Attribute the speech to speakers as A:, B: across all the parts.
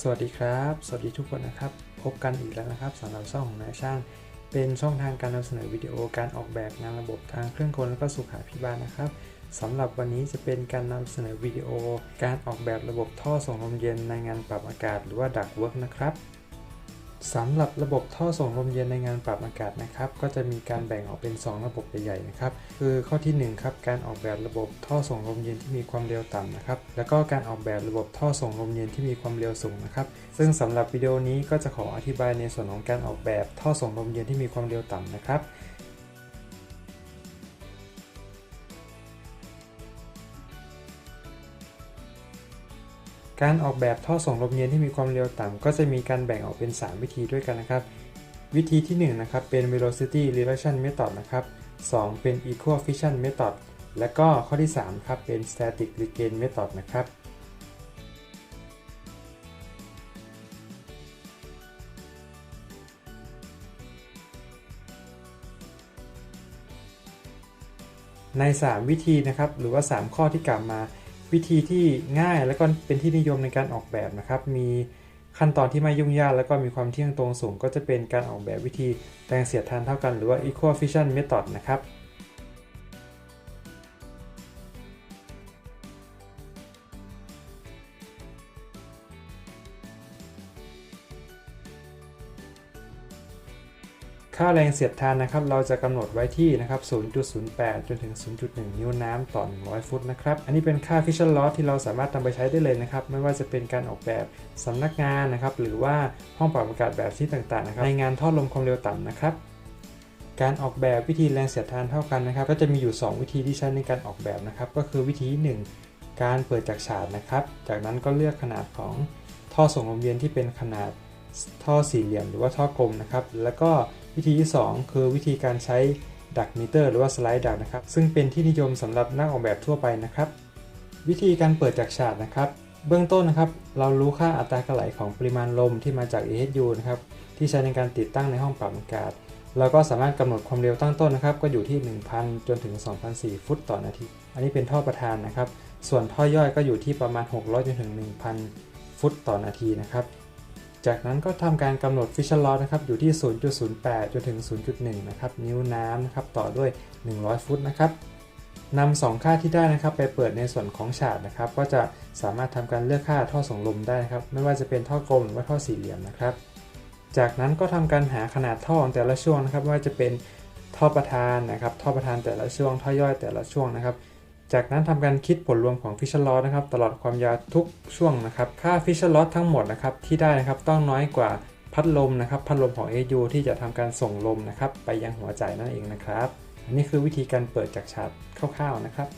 A: สวัสดีครับ สวัสดีทุกคนนะครับ พบกันอีกแล้วนะครับสำหรับช่องของนายช่าง เป็นช่องทางการนำเสนอวิดีโอการออกแบบงานระบบทางเครื่องกลและก็สุขาพิบาลนะครับสำหรับวันนี้จะเป็นการนำเสนอวิดีโอ การออกแบบระบบท่อส่งลมเย็นในงานปรับอากาศหรือว่าดักเวิร์กนะครับ สำหรับระบบท่อส่งลมเย็นในงานปรับอากาศนะครับ ก็จะมีการแบ่งออกเป็น 2 ระบบใหญ่ๆนะครับ คือข้อที่1ครับการออกแบบระบบท่อส่งลมเย็นที่มีความเร็วต่ำนะครับ แล้วก็การออกแบบระบบท่อส่งลมเย็นที่มีความเร็วสูงนะครับ ซึ่งสำหรับวิดีโอนี้ก็จะขออธิบายในส่วนของการออกแบบท่อส่งลมเย็นที่มีความเร็วต่ำนะครับ การออกแบบท่อส่งลมเย็นที่มีความเร็วต่ำก็จะมีการแบ่งออกเป็น 3 วิธีด้วยกันนะครับ วิธีที่1นะครับเป็น velocity reduction method นะครับ 2 เป็น equal fission method และก็ข้อที่3ครับเป็น static regain method นะครับใน 3 วิธีนะครับหรือว่า 3 ข้อที่กล่าวมา วิธีที่ง่ายและก็เป็นที่นิยมในการออกแบบนะครับ มีขั้นตอนที่ไม่ยุ่งยากแล้วก็มีความเที่ยงตรงสูง ก็จะเป็นการออกแบบวิธีแรงเสียดทานเท่ากันหรือว่า equal fission method นะครับ ค่าแรงเสียดทานนะครับ เราจะกำหนดไว้ที่นะครับ 0.08 จนถึง 0.1 นิ้วน้ำต่อ 100 ฟุตนะครับ อันนี้เป็นค่า Fisher Loss ที่เราสามารถนำไปใช้ได้เลยนะครับ ไม่ว่าจะเป็นการออกแบบสำนักงานนะครับ หรือว่าห้องปรับอากาศแบบที่ต่างๆนะครับ ในงานท่อลมความเร็วต่ำนะครับ การออกแบบวิธีแรงเสียดทานเท่ากันนะครับ ก็จะมีอยู่ 2 วิธีที่ใช้ในการออกแบบนะครับ ก็คือวิธี 1 การเปิดจากฉาดนะครับ จากนั้นก็เลือกขนาดของท่อส่งลมเย็นที่เป็นขนาดท่อสี่เหลี่ยม หรือว่าท่อกลมนะครับ แล้วก็ วิธีที่ 2 คือวิธีการใช้ดักมิเตอร์หรือว่าสไลด์ดักนะครับ ซึ่งเป็นที่นิยมสำหรับนักออกแบบทั่วไปนะครับ วิธีการเปิดจากฉาดนะครับ เบื้องต้นนะครับ เรารู้ค่าอัตรากระไหลของปริมาณลมที่มาจาก AHU นะครับ ที่ใช้ในการติดตั้งในห้องปรับอากาศ เราก็สามารถกำหนดความเร็วตั้งต้นนะครับ ก็อยู่ที่ 1,000 จนถึง 2,004 ฟุตต่อนาที อันนี้เป็นท่อประธานนะครับ ส่วนท่อย่อยก็อยู่ที่ประมาณ 600 จนถึง 1,000 ฟุตต่อนาทีนะครับ จากนั้นก็ทำการกำหนด Fisher Loss นะครับอยู่ที่ 0.08 จนถึง 0.1 นะครับนิ้วน้ำนะครับต่อด้วย 100 ฟุตนะครับนำสองค่าที่ได้นะครับไปเปิดในส่วนของฉาดนะครับ ก็จะสามารถทำการเลือกค่าท่อส่งลมได้นะครับ ไม่ว่าจะเป็นท่อกลมหรือว่าท่อสี่เหลี่ยมนะครับ จากนั้นก็ทำการหาขนาดท่อของแต่ละช่วงนะครับ ว่าจะเป็นท่อประธานนะครับ ท่อประธานแต่ละช่วงท่อย่อยแต่ละช่วงนะครับ จากนั้นทำการคิดผลรวมของฟิชเชอร์ลอสนะครับตลอดความยาวทุกช่วงนะครับค่าฟิชเชอร์ลอสทั้งหมดนะครับที่ได้นะครับต้องน้อยกว่าพัดลมนะครับพัดลมของ AU ที่จะทำการส่งลมนะครับไปยังหัวใจนั่นเองนะครับอันนี้คือวิธีการเปิดจากฉาดคร่าวๆนะครับ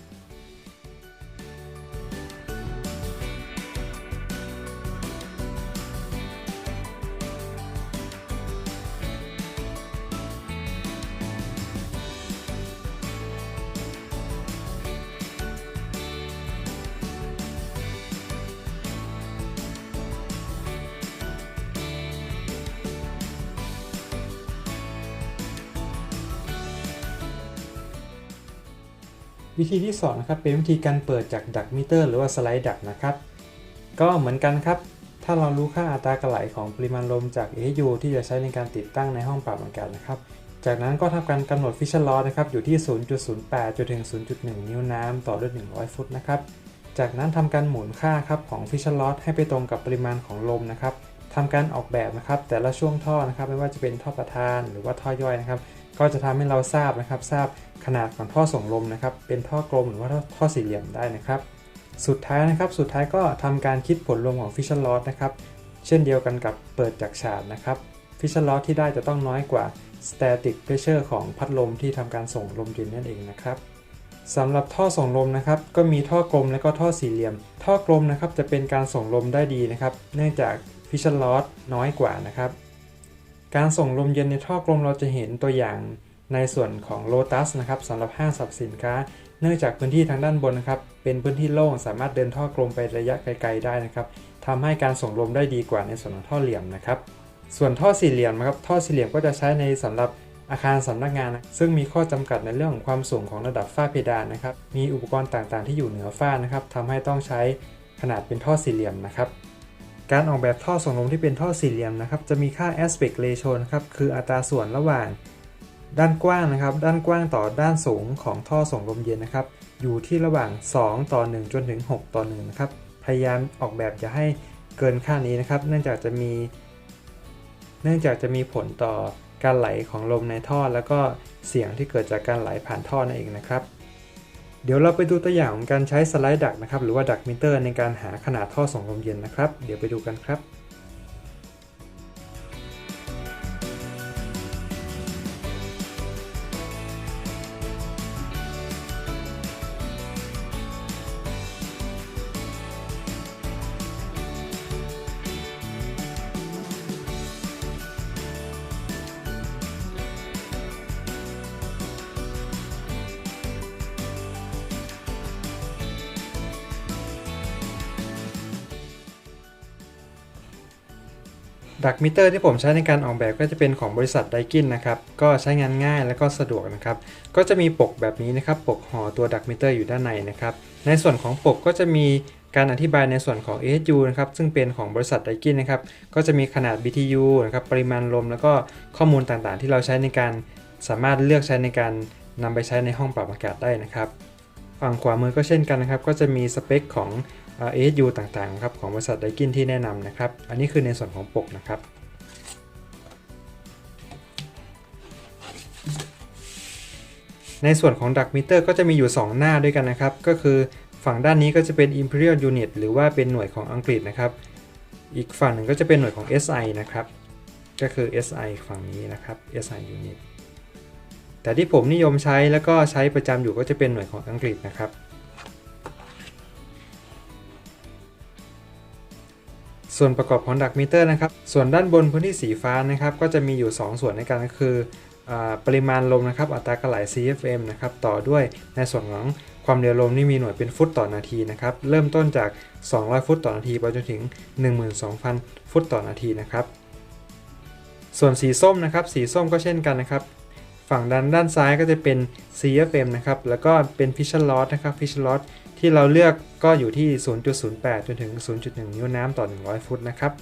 A: วิธีที่2นะครับเป็นวิธีการเปิดจากดักมิเตอร์ หรือว่าสไลด์ดักนะครับ ก็เหมือนกันครับ ถ้าเรารู้ค่าอัตรากระไหลของปริมาณลมจาก AHU ที่จะใช้ในการติดตั้งในห้องปรับอากาศนะครับ จากนั้นก็ทำการกำหนด Fisher Loss นะครับอยู่ที่ 0.08 จนถึง 0.1 นิ้วน้ำต่อด้วย 100 ฟุตนะครับ จากนั้นทำการหมุนค่าครับของ Fisher Loss ให้ไปตรงกับปริมาณของลมนะครับทำการออกแบบนะครับแต่ละช่วงท่อนะครับไม่ว่าจะเป็นท่อประธานหรือว่าท่อย่อยนะครับ ก็จะทำให้เราทราบนะครับ ทราบขนาดของท่อส่งลมนะครับ เป็นท่อกลมหรือว่าท่อสี่เหลี่ยมได้นะครับ สุดท้ายนะครับ สุดท้ายก็ทำการคิดผลรวมของ Fisher Loss นะครับ เช่นเดียวกันกับเปิดจากฉาดนะครับ Fisher Loss ที่ได้จะต้องน้อยกว่า Static Pressure ของพัดลมที่ทำการส่งลมเย็นนั่นเองนะครับสำหรับท่อส่งลมนะครับ ก็มีท่อกลมและก็ท่อสี่เหลี่ยม ท่อกลมนะครับจะเป็นการส่งลมได้ดีนะครับ เนื่องจาก Fisher Loss น้อยกว่านะครับ การส่งลมเย็นในท่อกลมเราจะเห็นตัวอย่างในส่วนของ Lotus นะครับสำหรับห้างสรรพสินค้า เนื่องจากพื้นที่ทางด้านบนนะครับ เป็นพื้นที่โล่งสามารถเดินท่อกลมไประยะไกลๆได้นะครับทำให้การส่งลมได้ดีกว่าในส่วนของท่อเหลี่ยมนะครับ ส่วนท่อสี่เหลี่ยมนะครับ ท่อสี่เหลี่ยมก็จะใช้ในสำหรับอาคารสำนักงานนะซึ่งมีข้อจำกัดในเรื่องของความสูงของระดับฝ้าเพดานนะครับ มีอุปกรณ์ต่างๆ ที่อยู่เหนือฝ้านะครับทำให้ต้องใช้ขนาดเป็นท่อสี่เหลี่ยมนะครับ การออกแบบท่อส่งลมที่เป็นท่อสี่เหลี่ยมนะครับ จะมีค่า aspect ratio นะครับ คืออัตราส่วนระหว่าง ด้านกว้างนะครับ ด้านกว้างต่อด้านสูงของท่อส่งลมเย็นนะครับ อยู่ที่ระหว่าง 2 ต่อ 1 จนถึง 6 ต่อ1นะครับ พยายามออกแบบอย่าให้เกินค่านี้นะครับ เนื่องจากจะมี เนื่องจากจะมีผลต่อการไหลของลมในท่อ แล้วก็เสียงที่เกิดจากการไหลผ่านท่อนั่นเองนะครับ เดี๋ยวเราไปดูตัวอย่างของการใช้สไลด์ดักนะครับ หรือว่าดักมิเตอร์ในการหาขนาดท่อส่งลมเย็นนะครับ เดี๋ยวไปดูกันครับ ดักมิเตอร์ที่ผมใช้ในการออกแบบก็จะเป็นของบริษัทไดกินนะครับ ก็ใช้งานง่ายและก็สะดวกนะครับ ก็จะมีปกแบบนี้นะครับ ปกห่อตัวดักมิเตอร์อยู่ด้านในนะครับ ในส่วนของปกก็จะมีการอธิบายในส่วนของ AHU นะครับ ซึ่งเป็นของบริษัทไดกินนะครับ ก็จะมีขนาด BTU นะครับ ปริมาณลม แล้วก็ข้อมูลต่างๆ ที่เราใช้ในการสามารถเลือกใช้ในการนำไปใช้ในห้องปรับอากาศได้นะครับ ฝั่งขวามือก็เช่นกันนะครับ ก็จะมีสเปคของ เอสยูต่างๆครับของบริษัทไดกินที่แนะนำนะครับ อันนี้คือในส่วนของปกนะครับ ในส่วนของดักมิเตอร์ก็จะมีอยู่ 2 หน้าด้วยกันนะครับ ก็คือฝั่งด้านนี้ก็จะเป็น Imperial Unit หรือว่าเป็นหน่วยของอังกฤษนะครับ อีกฝั่งหนึ่งก็จะเป็นหน่วยของ SI นะครับ ก็คือ SI ฝั่งนี้นะครับ SI Unit แต่ที่ผมนิยมใช้แล้วก็ใช้ประจำอยู่ก็จะเป็นหน่วยของอังกฤษนะครับ ส่วนประกอบของดักมิเตอร์นะครับ ส่วนด้านบนพื้นที่สีฟ้านะครับ ก็จะมีอยู่ 2 ส่วนในการก็คืออปริมาณลมนะครับ อัตรากระไหล CFM นะครับ ต่อด้วยในส่วนของความเร็วลมนี่มีหน่วยเป็นฟุตต่อนาทีนะครับ เริ่มต้นจาก 200 ฟุตต่อนาทีไปจนถึง 12,000 ฟุตต่อนาทีนะครับ ส่วนสีส้มนะครับ สีส้มก็เช่นกันนะครับ ฝั่งด้านด้านซ้ายก็จะเป็น CFM นะครับ แล้วก็เป็น Fission Loss นะครับ Fission Loss ที่เราเลือกก็อยู่ที่ 0.08 จนถึง 0.1 นิ้วน้ำต่อ 100 ฟุตนะครับ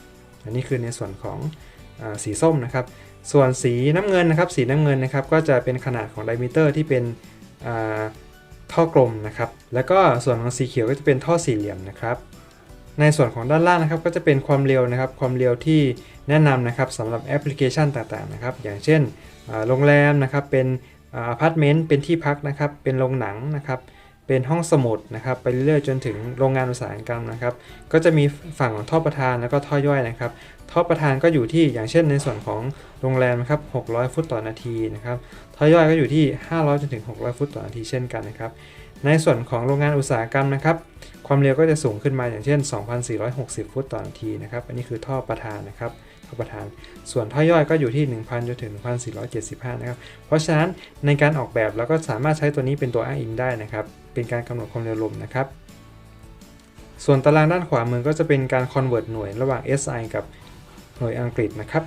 A: อันนี้คือในส่วนของอสีส้มนะครับ ส่วนสีน้ำเงินนะครับ สีน้ำเงินนะครับ ก็จะเป็นขนาดของไดมิเตอร์ที่เป็นท่อกลมนะครับ แล้วก็ส่วนของสีเขียวก็จะเป็นท่อสี่เหลี่ยมนะครับ ในส่วนของด้านล่างนะครับ ก็จะเป็นความเร็วนะครับ ความเร็วที่แนะนำนะครับสำหรับแอปพลิเคชันต่างๆนะครับ อย่างเช่นโรงแรมนะครับ เป็นอพาร์ตเมนต์ เป็นที่พักนะครับ เป็นโรงหนังนะครับ เป็นห้องสมุดนะครับไปเรื่อยๆจนถึงโรงงานอุตสาหกรรมนะครับ ก็จะมีฝั่งของท่อประธานแล้วก็ท่อย่อยนะครับ ท่อประธานก็อยู่ที่อย่างเช่นในส่วนของโรงแรมนะครับ600 ฟุตต่อนาทีนะครับท่อย่อยก็อยู่ที่ 500จนถึง600 ฟุตต่อนาทีเช่นกันนะครับ ในส่วนของโรงงานอุตสาหกรรมนะครับ ความเร็วก็จะสูงขึ้นมาอย่างเช่น 2,460 ฟุตต่อนาทีนะครับ อันนี้คือท่อประธานนะครับท่อประธาน ส่วนท่อย่อยก็อยู่ที่ 1,000จนถึง 1,475 นะครับ เพราะฉะนั้นในการออกแบบเราก็สามารถใช้ตัวนี้เป็นตัวอ้างอิงได้นะครับ เป็นการกำหนดความเร็วลมนะครับ ส่วนตารางด้านขวามือก็จะเป็นการ convert หน่วยระหว่าง SI กับหน่วยอังกฤษนะครับ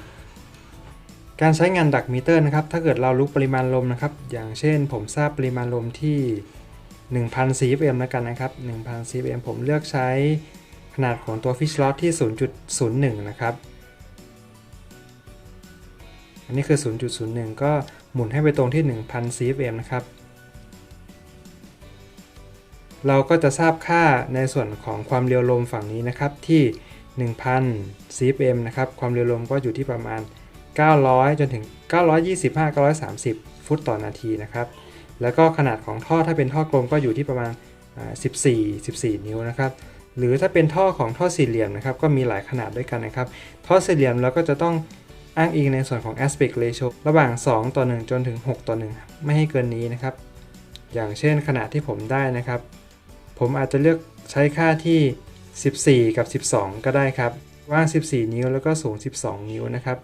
A: การใช้งานดักมิเตอร์นะครับ ถ้าเกิดเรารู้ปริมาณลมนะครับ อย่างเช่นผมทราบปริมาณลมที่ 1,000 CFM แล้วกันนะครับ1,000 CFM ผมเลือกใช้ขนาดของตัว fish lot ที่ 0.01 นะครับ อันนี้คือ 0.01 ก็หมุนให้ไปตรงที่ 1,000 CFM นะครับ เราก็จะทราบค่าในส่วนของความเร็วลมฝั่งนี้นะครับที่ 1,000 CFM นะครับ ความเร็วลมก็อยู่ที่ประมาณ 900 จนถึง 925 930 ฟุตต่อนาทีนะครับ แล้วก็ขนาดของท่อถ้าเป็นท่อกลมก็อยู่ที่ประมาณ 14 14 นิ้วนะครับหรือถ้าเป็นท่อของท่อสี่เหลี่ยมนะครับก็มีหลายขนาดด้วยกันนะครับ ท่อสี่เหลี่ยมเราก็จะต้องอ้างอิงในส่วนของ aspect ratio ระหว่าง 2 ต่อ 1 จนถึง 6 ต่อ 1 ไม่ให้เกินนี้นะครับ อย่างเช่นขนาดที่ผมได้นะครับ ผมอาจจะเลือกใช้ค่าที่ 14 กับ 12 ก็ได้ครับว้าง 14 นิ้วแล้วก็สูง 12 นิ้วนะครับ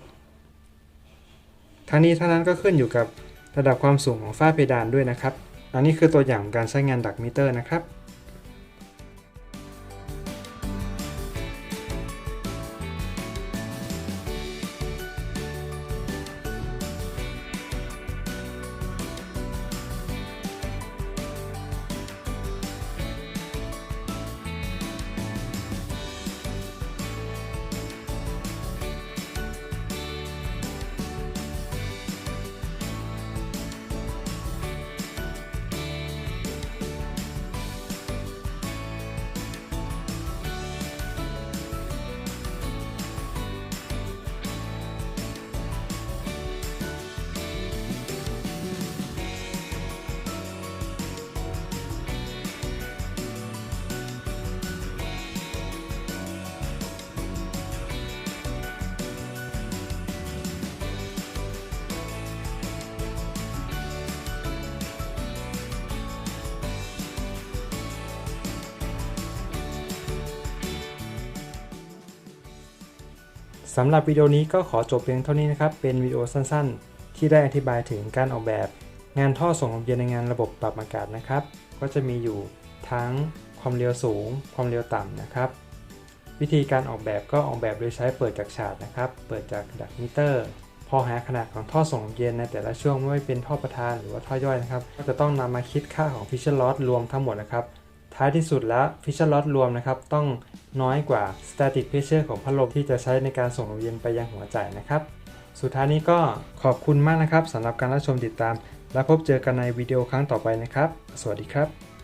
A: ทั้งนี้ทั้งนั้นก็ขึ้นอยู่กับ ระดับความสูงของฝ้าเพดานด้วยนะครับ อันนี้คือตัวอย่างการใช้งานดักมิเตอร์นะครับ สำหรับวิดีโอนี้ก็ขอจบเพียงเท่านี้นะครับ เป็นวิดีโอสั้นๆ ที่ได้อธิบายถึงการออกแบบ งานท่อส่งลมเย็นในงานระบบปรับอากาศนะครับ ก็จะมีอยู่ทั้งความเร็วสูง ความเร็วต่ำนะครับ วิธีการออกแบบก็ออกแบบโดยใช้เปิดจากฉาดนะครับ เปิดจากดักมิเตอร์ พอหาขนาดของท่อส่งลมเย็นในแต่ละช่วงไม่ว่าเป็นท่อประธานหรือว่าท่อย่อยนะครับ ก็จะต้องนำมาคิดค่าของ Fisher Loss รวมทั้งหมดนะครับ ท้ายที่สุดแล้ว Fisher Loss รวมนะครับต้องน้อยกว่า Static Pressure ของพัดลมที่จะใช้ในการส่งลมเย็นไปยังหัวจ่ายนะครับ สุดท้ายนี้ก็ขอบคุณมากนะครับสำหรับการรับชมติดตาม และพบเจอกันในวิดีโอครั้งต่อไปนะครับ สวัสดีครับ